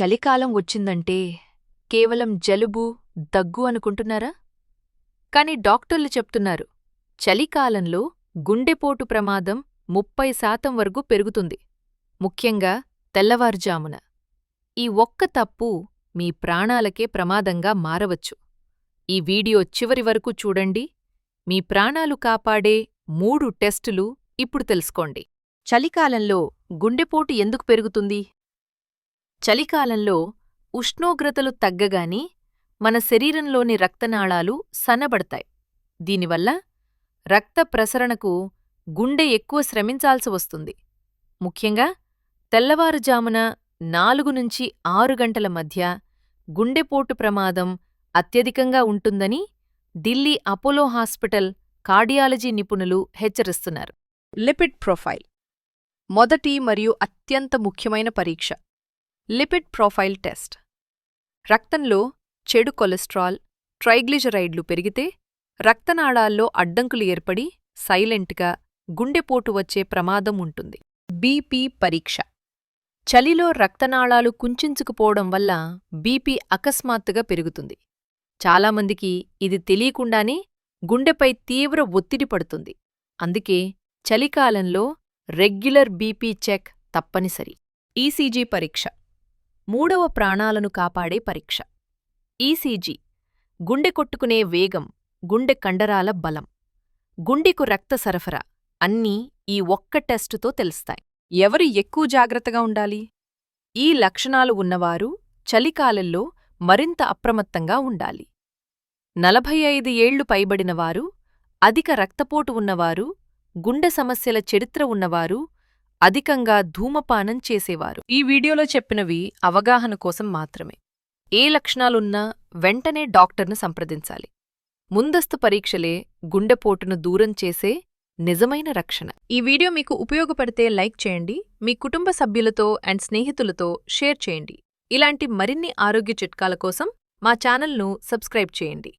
చలికాలం వచ్చిందంటే కేవలం జలుబు దగ్గు అనుకుంటున్నారా? కాని డాక్టర్లు చెప్తున్నారు చలికాలంలో గుండెపోటు ప్రమాదం ముప్పై శాతం వరకు పెరుగుతుంది. ముఖ్యంగా తెల్లవారుజామున. ఈ ఒక్క తప్పు మీ ప్రాణాలకే ప్రమాదంగా మారవచ్చు. ఈ వీడియో చివరి వరకు చూడండి. మీ ప్రాణాలు కాపాడే మూడు టెస్టులు ఇప్పుడు తెలుసుకోండి. చలికాలంలో గుండెపోటు ఎందుకు పెరుగుతుంది? చలికాలంలో ఉష్ణోగ్రతలు తగ్గగాని మన శరీరంలోని రక్తనాళాలు సన్నబడతాయి. దీనివల్ల రక్త ప్రసరణకు గుండె ఎక్కువ శ్రమించాల్సి వస్తుంది. ముఖ్యంగా తెల్లవారుజామున నాలుగు నుంచి ఆరు గంటల మధ్య గుండెపోటు ప్రమాదం అత్యధికంగా ఉంటుందని ఢిల్లీ అపోలో హాస్పిటల్ కార్డియాలజీ నిపుణులు హెచ్చరిస్తున్నారు. Lipid profile. మొదటి మరియు అత్యంత ముఖ్యమైన పరీక్ష. Lipid profile test. రక్తంలో చెడు కొలెస్ట్రాల్ ట్రైగ్లిజరైడ్లు పెరిగితే రక్తనాళాల్లో అడ్డంకులు ఏర్పడి సైలెంట్గా గుండెపోటు వచ్చే ప్రమాదం ఉంటుంది. బీపీ పరీక్ష. చలిలో రక్తనాళాలు కుంచించుకుపోవడం వల్ల బీపీ అకస్మాత్తుగా పెరుగుతుంది. చాలామందికి ఇది తెలియకుండానే గుండెపై తీవ్ర ఒత్తిడి పడుతుంది. అందుకే చలికాలంలో రెగ్యులర్ బీపీ చెక్ తప్పనిసరి. ఈసీజీ పరీక్ష. మూడవ ప్రాణాలను కాపాడే పరీక్ష. ఈసీజీ గుండె కొట్టుకునే వేగం గుండె కండరాల బలం గుండెకు రక్త సరఫరా అన్నీ ఈ ఒక్క టెస్టుతో తెలుస్తాయి. ఎవరు ఎక్కువ జాగ్రత్తగా ఉండాలి? ఈ లక్షణాలు ఉన్నవారు చలికాలంలో మరింత అప్రమత్తంగా ఉండాలి. నలభై ఐదు ఏళ్ళు పైబడినవారు అధిక రక్తపోటు ఉన్నవారు గుండె సమస్యల చరిత్ర ఉన్నవారు అధికంగా ధూమపానం చేసేవారు. ఈ వీడియోలో చెప్పినవి అవగాహన కోసం మాత్రమే. ఏ లక్షణాలున్నా వెంటనే డాక్టర్ను సంప్రదించాలి. ముందస్తు పరీక్షలే గుండెపోటును దూరం చేసే నిజమైన రక్షణ. ఈ వీడియో మీకు ఉపయోగపడితే లైక్ చేయండి మీ కుటుంబ సభ్యులతో అండ్ స్నేహితులతో షేర్ చేయండి. ఇలాంటి మరిన్ని ఆరోగ్య చిట్కాల కోసం మా ఛానల్ను సబ్స్క్రైబ్ చేయండి.